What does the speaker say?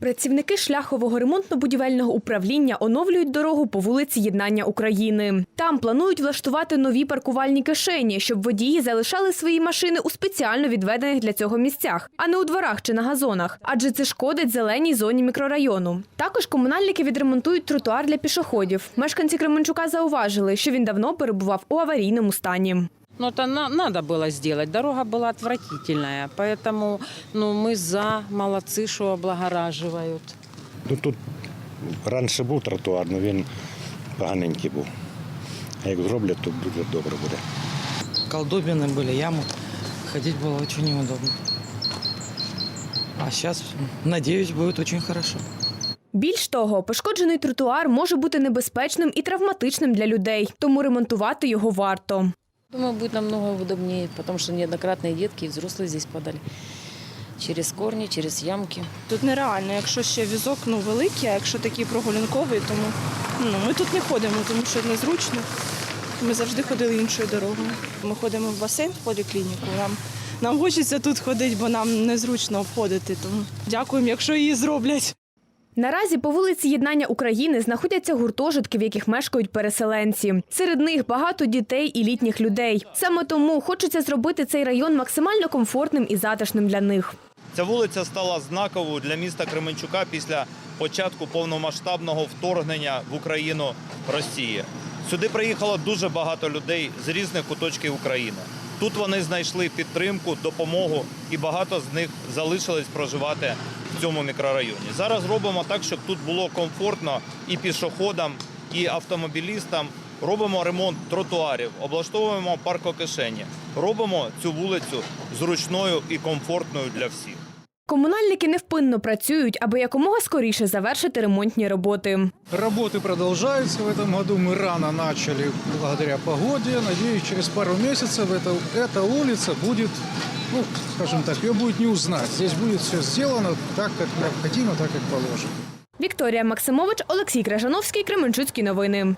Працівники шляхового ремонтно-будівельного управління оновлюють дорогу по вулиці Єднання України. Там планують влаштувати нові паркувальні кишені, щоб водії залишали свої машини у спеціально відведених для цього місцях, а не у дворах чи на газонах, адже це шкодить зеленій зоні мікрорайону. Також комунальники відремонтують тротуар для пішоходів. Мешканці Кременчука зауважили, що він давно перебував у аварійному стані. Ну, это на- надо было сделать. Дорога была отвратительная, поэтому ну, мы за, молодцы, что облагораживают. Ну тут раніше був тротуар, але він поганенький був. А як зроблять, то дуже добре буде. колдобины были, ямы. Ходить было очень неудобно. А сейчас, надеюсь, будет очень хорошо. Більш того, пошкоджений тротуар може бути небезпечним і травматичним для людей, тому ремонтувати його варто. Думаю, будет намного удобнее, потому что неоднократно и детки, и взрослые здесь падали. Через корни, через ямки. Тут нереально, якщо ще візок ну, великий, а якщо такий прогулянковий, тому ну, ми тут не ходимо, тому що незручно. Ми завжди ходили іншою дорогою. Ми ходимо в басейн в поліклініку. Нам, нам хочеться тут ходити, бо нам незручно обходити. Тому дякуємо, якщо її зроблять. Наразі по вулиці Єднання України знаходяться гуртожитки, в яких мешкають переселенці. Серед них багато дітей і літніх людей. Саме тому хочеться зробити цей район максимально комфортним і затишним для них. Ця вулиця стала знаковою для міста Кременчука після початку повномасштабного вторгнення в Україну Росії. Сюди приїхало дуже багато людей з різних куточків України. Тут вони знайшли підтримку, допомогу, і багато з них залишились проживати в цьому мікрорайоні. Зараз робимо так, щоб тут було комфортно і пішоходам, і автомобілістам. Робимо ремонт тротуарів, облаштовуємо паркокишені, робимо цю вулицю зручною і комфортною для всіх. Комунальники невпинно працюють, аби якомога скоріше завершити ремонтні роботи. Работы продолжаются в этом году. Мы рано начали благодаря погоде. Надеюсь, через пару месяцев эта, эта улица будет, ну, скажем так, ее будет не узнать. Здесь будет все сделано так, как необходимо, так, как положено. Вікторія Максимович, Олексій Крижановський, Кременчуцькі новини.